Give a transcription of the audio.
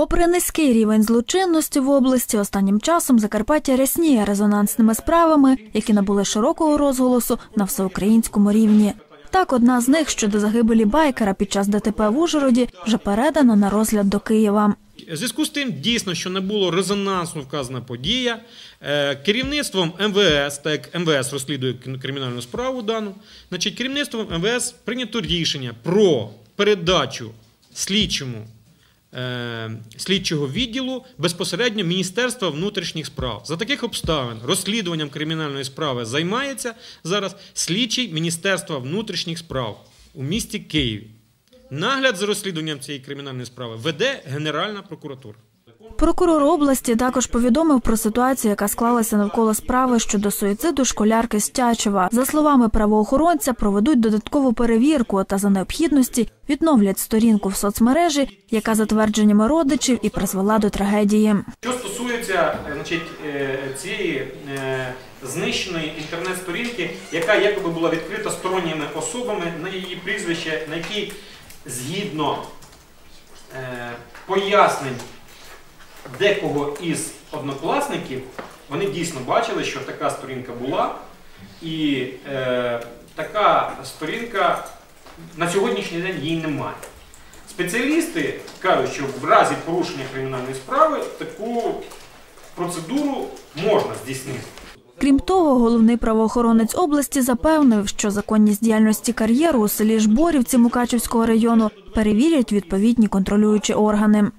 Попри низький рівень злочинності в області, останнім часом Закарпаття рясніє резонансними справами, які набули широкого розголосу на всеукраїнському рівні. Так, одна з них щодо загибелі байкера під час ДТП в Ужгороді вже передана на розгляд до Києва. Зв'язку з тим, дійсно, що не було резонансно вказана подія, е, керівництвом МВС, так як МВС розслідує кримінальну справу дану, значить, керівництвом МВС прийнято рішення про передачу слідчому слідчого відділу безпосередньо Міністерства внутрішніх справ. За таких обставин розслідуванням кримінальної справи займається зараз слідчий Міністерства внутрішніх справ у місті Києві. Нагляд за розслідуванням цієї кримінальної справи веде Генеральна прокуратура. Прокурор області також повідомив про ситуацію, яка склалася навколо справи щодо суїциду школярки з Тячева. За словами правоохоронця, проведуть додаткову перевірку та за необхідності відновлять сторінку в соцмережі, яка за твердженнями родичів і призвела до трагедії. Що стосується е, значить, е, цієї е, знищеної інтернет-сторінки, яка якоби була відкрита сторонніми особами на її прізвище, на якій згідно пояснень декого із однокласників, вони дійсно бачили, що така сторінка була, і е, така сторінка на сьогоднішній день її немає. Спеціалісти кажуть, що в разі порушення кримінальної справи таку процедуру можна здійснити. Крім того, головний правоохоронець області запевнив, що законність діяльності кар'єру у селі Жборівці Мукачівського району перевірять відповідні контролюючі органи.